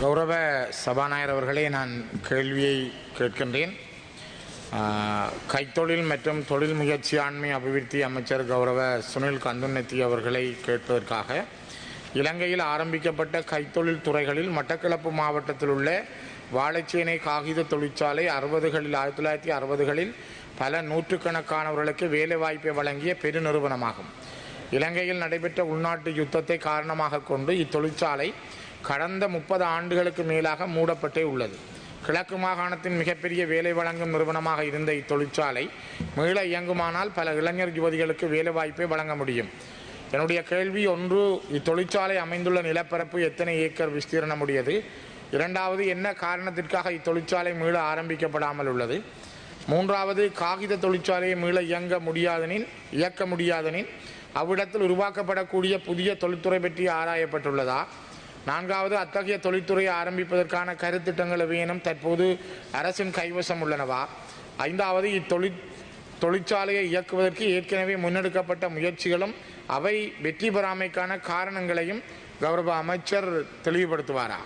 கௌரவ சபாநாயகர் அவர்களே நான் கேள்வியை கேட்கின்றேன். கைத்தொழில் மற்றும் தொழில் முயற்சியாண்மை அபிவிருத்தி அமைச்சர் கௌரவ சுனில் கந்துன்னத்தி அவர்களை கேட்பதற்காக இலங்கையில் ஆரம்பிக்கப்பட்ட கைத்தொழில் துறைகளில் மட்டக்களப்பு மாவட்டத்தில் உள்ள வாழைச்சேனை காகித தொழிற்சாலை அறுபதுகளில் ஆயிரத்தி தொள்ளாயிரத்தி அறுபதுகளில் பல நூற்றுக்கணக்கானவர்களுக்கு வேலைவாய்ப்பை வழங்கிய பெருநிறுவனமாகும். இலங்கையில் நடைபெற்ற உள்நாட்டு யுத்தத்தை காரணமாக கொண்டு இத்தொழிற்சாலை கடந்த முப்பது ஆண்டுகளுக்கு மேலாக மூடப்பட்டே உள்ளது. கிழக்கு மாகாணத்தின் மிகப்பெரிய வேலை வழங்கும் நிறுவனமாக இருந்த இத்தொழிற்சாலை மீள இயங்குமானால் பல இளைஞர் யுவதிகளுக்கு வேலைவாய்ப்பை வழங்க முடியும். என்னுடைய கேள்வி ஒன்று இத்தொழிற்சாலை அமைந்துள்ள நிலப்பரப்பு எத்தனை ஏக்கர் விஸ்தீரணம் உடையது? இரண்டாவது என்ன காரணத்திற்காக இத்தொழிற்சாலை மீள ஆரம்பிக்கப்படாமல் உள்ளது? மூன்றாவது காகித தொழிற்சாலையை மீள இயங்க முடியாதெனின் இயக்க முடியாதெனின் அவ்விடத்தில் உருவாக்கப்படக்கூடிய புதிய தொழில்துறை பற்றி ஆராயப்பட்டுள்ளதா? நான்காவது அத்தகைய தொழில்துறையை ஆரம்பிப்பதற்கான கருத்திட்டங்கள் எவையேனும் தற்போது அரசின் கைவசம் உள்ளனவா? ஐந்தாவது இத்தொழிற் தொழிற்சாலையை இயக்குவதற்கு ஏற்கனவே முன்னெடுக்கப்பட்ட முயற்சிகளும் அவை வெற்றி பெறாமைக்கான காரணங்களையும் கௌரவ அமைச்சர் தெளிவுபடுத்துவாரா?